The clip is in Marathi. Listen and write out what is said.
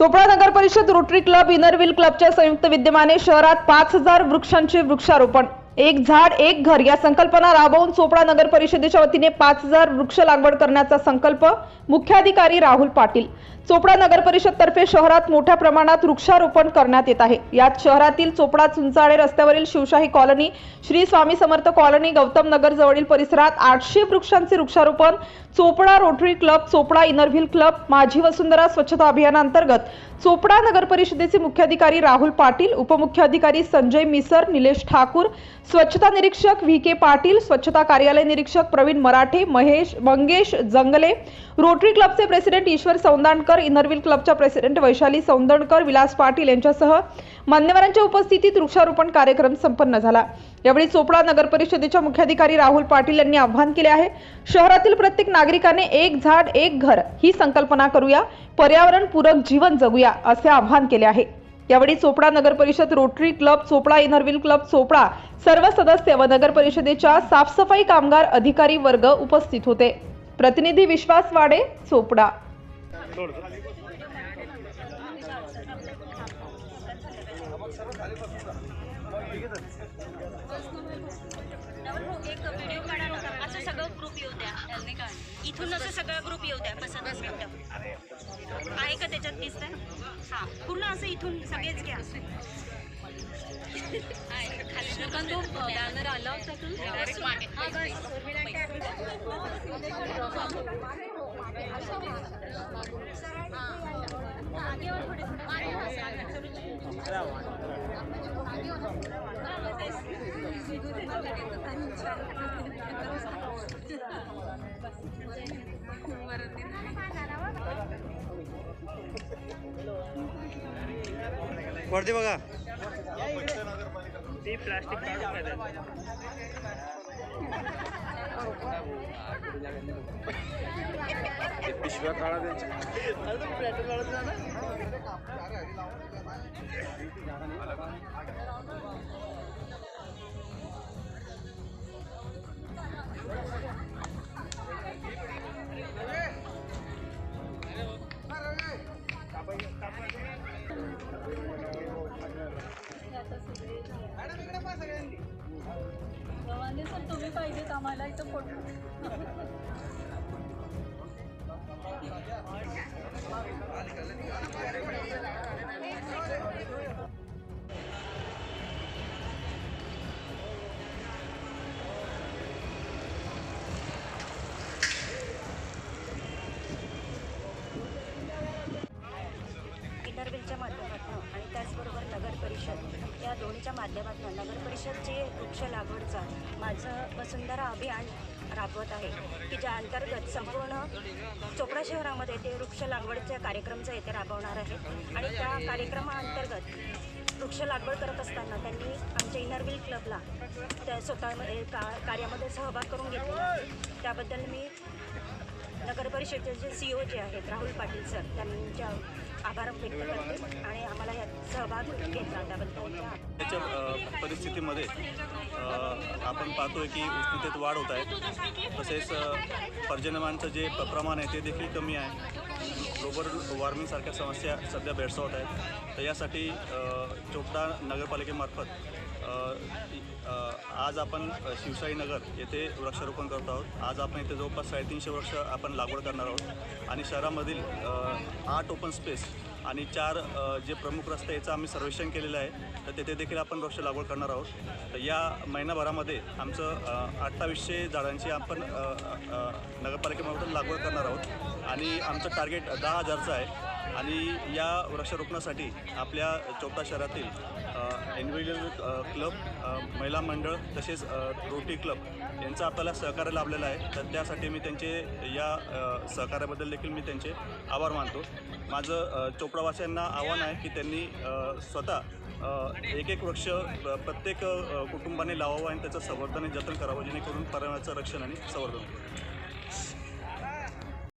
Chopra Nagar Parishad rotary club Inner Wheel क्लबच्या संयुक्त विद्यमाने शहरात पाच हजार वृक्षांचे वृक्षारोपण एक झाड एक घर या संकल्पना राबवून चोपडा नगर परिषदेच्या वतीने पाच हजार वृक्ष लागवड करण्याचा संकल्प मुख्याधिकारी राहुल पाटील. चोपडा नगर परिषद तर्फे शहरात मोठ्या प्रमाणात वृक्षारोपण करण्यात येत आहे. यात शहरातील चोपडा चुंचाळे रस्त्यावरील शिवशाही कॉलनी श्री स्वामी समर्थ कॉलनी गौतम नगर जवळील परिसरात आठशे वृक्षांचे वृक्षारोपण Chopda rotary club Chopda inner wheel club माझी वसुंधरा स्वच्छता अभियानांतर्गत चोपडा नगर परिषदेचे मुख्याधिकारी राहुल पाटील उपमुख्याधिकारी संजय मिसर निलेश ठाकूर स्वच्छता निरीक्षक व्ही के पाटील स्वच्छता कार्यालय निरीक्षक प्रवीण मराठे महेश मंगेश जंगले रोटरी क्लबचे president Ishwar Soundankar inner wheel क्लबच्या प्रेसिडेंट वैशाली सौंदणकर विलास पाटील यांच्यासह मान्यवरांच्या उपस्थितीत वृक्षारोपण कार्यक्रम संपन्न झाला. यावेळी चोपडा नगर परिषदेच्या मुख्याधिकारी राहुल पाटील यांनी आवाहन केले आहे शहरातील प्रत्येक नागरिकाने एक झाड एक घर ही संकल्पना करूया. पर्यावरणपूरक जीवन जगूया असे आवाहन केले आहे. यावेळी Chopda Nagar Parishad rotary club Chopda inner wheel club Chopda सर्व सदस्य व नगर परिषदेच्या साफसफाई कामगार अधिकारी वर्ग उपस्थित होते. प्रतिनिधी विश्वास वाडे चोपडा. इथून असं ग्रुप येऊ द्या. हां पूर्ण असं इथून सगळेच घ्या. खाली बॅनर आला होता तू? वरती बघा ती प्लास्टिक काढून द्या पिशव्या काढा त्यांच्या पाहिजेत आम्हाला इथं फोटो. इंटरव्हिलच्या माध्यमातून. त्याचबरोबर नगर परिषद. या दोन्हीच्या माध्यमातून नगर परिषदचे वृक्ष लागवडचा माझं वसुंधरा अभियान राबवत आहे की ज्या अंतर्गत संपूर्ण चोपडा शहरामध्ये ते वृक्ष लागवडच्या कार्यक्रमचं येथे राबवणार आहे. आणि त्या कार्यक्रमाअंतर्गत वृक्ष लागवड करत असताना त्यांनी आमच्या इनरविल क्लबला त्या स्वतःमध्ये का कार्यामध्ये सहभाग करून घेतलेला त्याबद्दल मी नगर परिषदेचे सी ओ जे आहेत राहुल पाटील सर त्यांच्या आभार व्यक्त करते आणि आम्हाला यात सहभाग घेतला त्याबद्दल त्याच्या परिस्थितीमध्ये आपण पाहतोय की उष्णतेत वाढ होत आहे. तसेच पर्जन्यमानचं जे प्रमाण आहे ते देखील कमी आहे. ग्लोबल वॉर्मिंगसारख्या समस्या सध्या भेडसावत आहेत. तर यासाठी चोपडा नगरपालिकेमार्फत आज आपण अ, शिवशाही नगर येथे वृक्षारोपण करत आहोत. आज आपण इथे जवळपास साडेतीनशे वृक्ष आपण लागवड करणार आहोत. आणि शहरामधील आठ ओपन स्पेस आणि चार जे प्रमुख रस्ते याचं आम्ही सर्वेक्षण केलेलं आहे तर तेथे देखील आपण वृक्ष लागवड करणार आहोत. तर या महिनाभरामध्ये आमचं अठ्ठावीसशे झाडांची आपण नगरपालिकेमार्फत लागवड करणार आहोत. आणि आमचं टार्गेट दहा हजारचं आहे. आणि या वृक्षारोपणासाठी आपल्या चौथा शहरातील इंडिव्हिज्युअल क्लब महिला मंडळ तसेच रोटी क्लब यांचा आपल्याला सहकार्य लाभलेला आहे. तर त्यासाठी मी त्यांचे या सहकार्याबद्दल देखील मी त्यांचे आभार मानतो. माझं चोपडावासियांना आव्हान आहे की त्यांनी स्वतः एक एक वृक्ष प्रत्येक कुटुंबाने लावावं आणि त्याचं संवर्धन आणि जतन करावं जेणेकरून पर्यावरणाचं रक्षण आणि संवर्धन